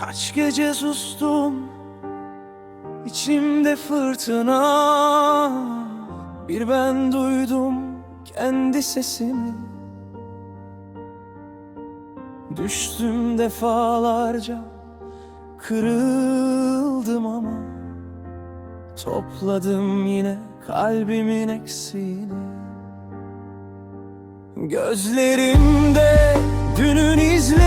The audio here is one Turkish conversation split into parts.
Kaç gece sustum içimde fırtına. Bir ben duydum kendi sesimi. Düştüm defalarca Kırıldım ama Topladım yine kalbimin eksiğini. Gözlerimde dünün izleri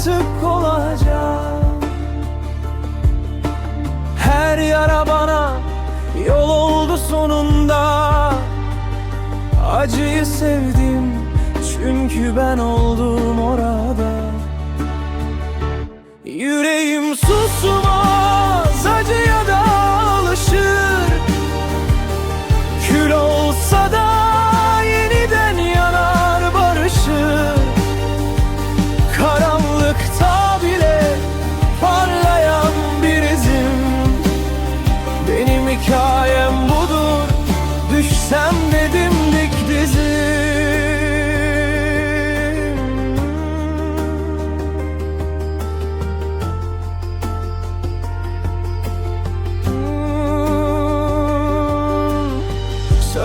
artık olacak. Her yara bana yol oldu sonunda. Acıyı sevdim çünkü ben oldum orada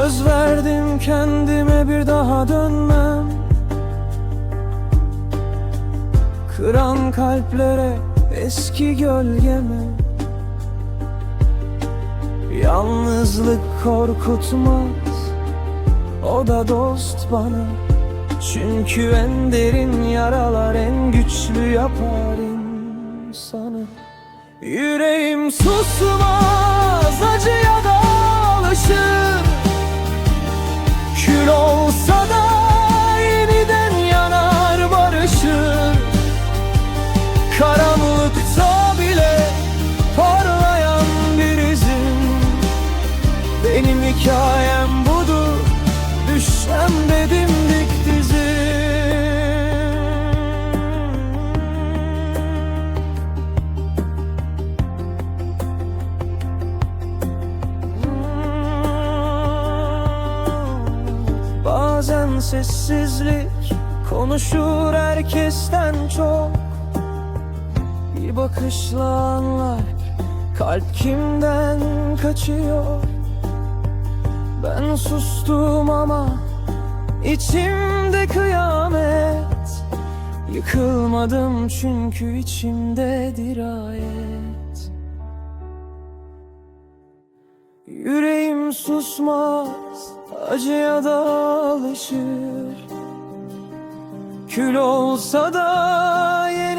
Söz verdim kendime bir daha dönmem. Kıran kalplere eski gölgeme. Yalnızlık korkutmaz. O da dost bana. Çünkü en derin yaralar en güçlü yapar insanı. Yüreğim susmaz hikayem budur Düşsem de dimdik dizim Bazen sessizlik konuşur herkesten çok. Bir bakışla anlar kalp kimden kaçıyor Ben sustum ama içimde kıyamet. Yıkılmadım çünkü içimde dirayet. Yüreğim susmaz, acıya da alışır. Kül olsa da yeni